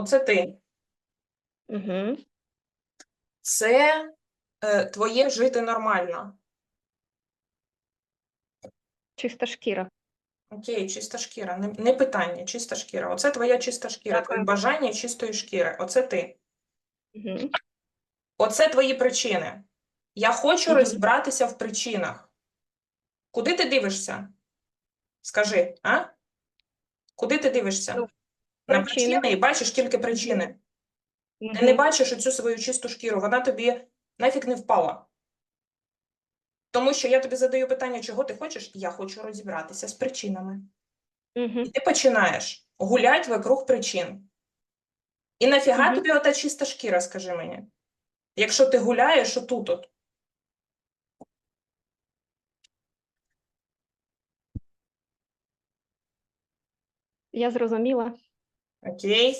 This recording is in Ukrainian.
Оце ти. Угу. Це е, твоє жити нормально. Чиста шкіра. Окей, чиста шкіра. Не, не питання, чиста шкіра. Оце твоя чиста шкіра, Дякую. бажання чистої шкіри. Оце ти. Угу. Оце твої причини. Я хочу Мгм. розібратися в причинах. Куди ти дивишся? Скажи, а? Куди ти дивишся? Причини. причини і бачиш тільки причини. Ти не бачиш оцю свою чисту шкіру, вона тобі нафіг не впала. Тому що я тобі задаю питання, чого ти хочеш? Я хочу розібратися з причинами. Угу. І ти починаєш гулять вокруг причин. І нафіга Мгм. тобі ота чиста шкіра, скажи мені? Якщо ти гуляєш отут от. Я зрозуміла. Окей.